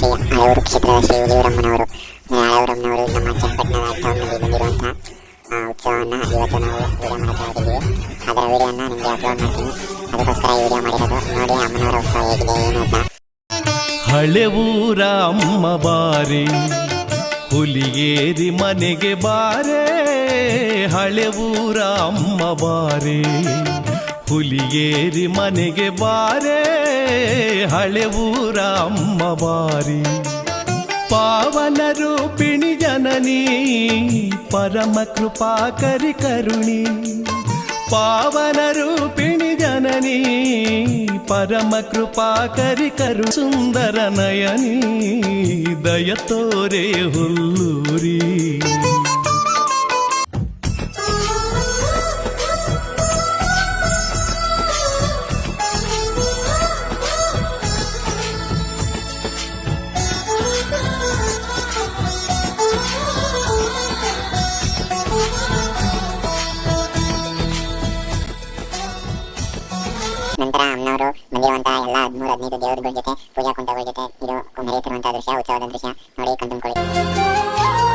ಶ್ರೀ ಹಳೆಯೂರು ಕ್ಷೇತ್ರದ ಶ್ರೀ ಹುಲಿಯೂರಮ್ಮನವರು ಹಳೆಯೂರಮ್ಮನವರು ನಮ್ಮ ಚನ್ನಪಟ್ಟಣ ಟೌನ್ನಲ್ಲಿ ಬಂದಿರುವಂತಹ ಆ, ಉತ್ಸವವನ್ನು ಇವತ್ತು ನಾವು ವಿಡಿಯೋ ಮಾಡಕ್ಕೆ ಆಗಿದ್ದೀವಿ ಅದರ ವಿಡಿಯೋನ ನಿಮಗೆ ಅಪ್ಲೋಡ್ ಮಾಡ್ತೀನಿ ಅದಕ್ಕೋಸ್ಕರ ಈ ವಿಡಿಯೋ ಮಾಡಿರೋದು ನೋಡಿ ಅಮ್ಮನವರ ಉತ್ಸವ ಹೇಗಿದೆ ಏನು ಅಂತ ಹಳೆ ಊರ ಅಮ್ಮ ಬಾರೆ ಹುಲಿಗೇರಿ ಮನೆಗೆ ಬಾರೆ ಹಳೆ ಊರ ಅಮ್ಮ ಬಾರೆ ಹುಲಿಗೇರಿ ಮನೆಗೆ ಬಾರೆ ಹಳೆ ಊರ ಅಮ್ಮ ಬಾರಿ ಪಾವನ ರೂಪಿಣಿ ಜನನಿ ಪರಮ ಕೃಪಾಕರಿ ಕರುಣಿ ಪಾವನ ರೂಪಿಣಿ ಜನನಿ ಪರಮ ಕೃಪಾಕರಿ ಕರು ಸುಂದರ ನಯನಿ ದಯ ತೋರೆ ನಂತರ ಅಮ್ಮನವರು ಬಂದಿರುವಂತಹ ಎಲ್ಲ ಹದಿಮೂರು, ಹದಿನೈದು ದೇವರುಗಳ ಜೊತೆ ಪೂಜಾ ಕುಂಟಗಳ ಜೊತೆ ಇದು ನಡೆಯುತ್ತಿರುವಂತಹ ದೃಶ್ಯ, ಉತ್ಸವದ ದೃಶ್ಯ ನೋಡಿ ಕಣ್ತುಂಬಿಕೊಳ್ಳಿ.